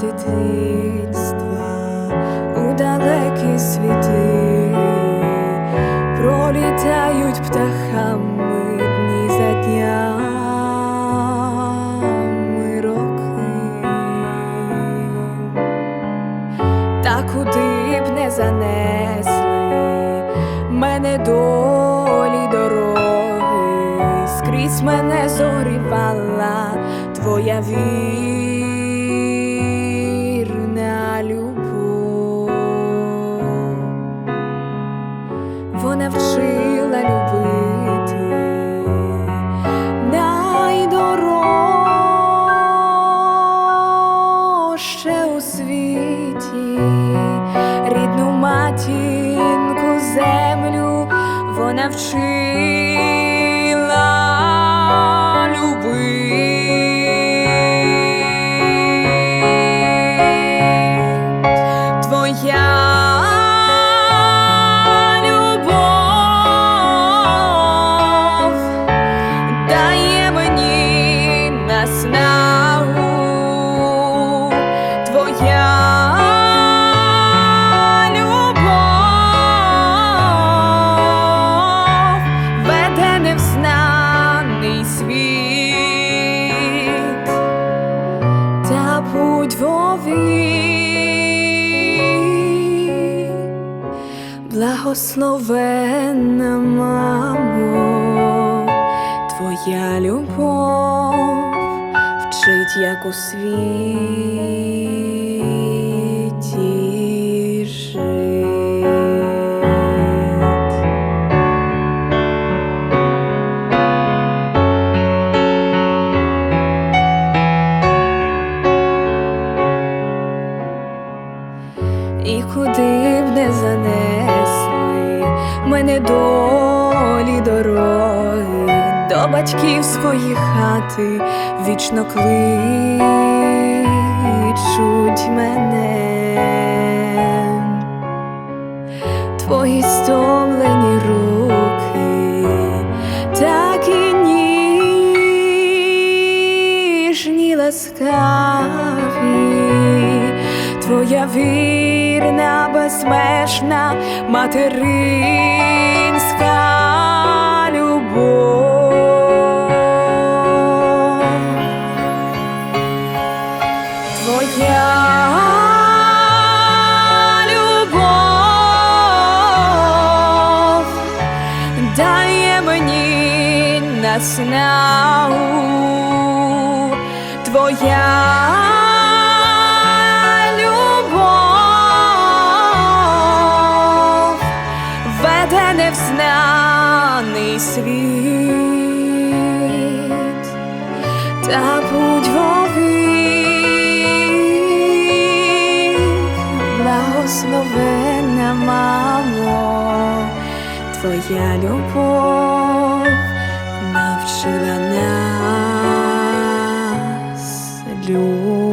дитинства у далекі світи, пролітають птахами дні за днями роки. Та куди б не занесли мене долі дороги, скрізь мене зогрівала твоя вірна Вона вчила любити. Найдорожче у світі, рідну матінку землю вона вчила наснагу твоя веде невзнаний світ. Та будь вові, благословенна мамо, твоя любов вчить, як у світі жить. І куди б не занесли мене долі батьківської хати вічно кличуть мене. Твої стомлені руки, такі ніжні ласкаві, твоя вірна, безмежна материнська Твоя любов дає мені наснагу. Твоя любов веде невзнаний світ та будь вовік, Твоя любов навчила нас любити.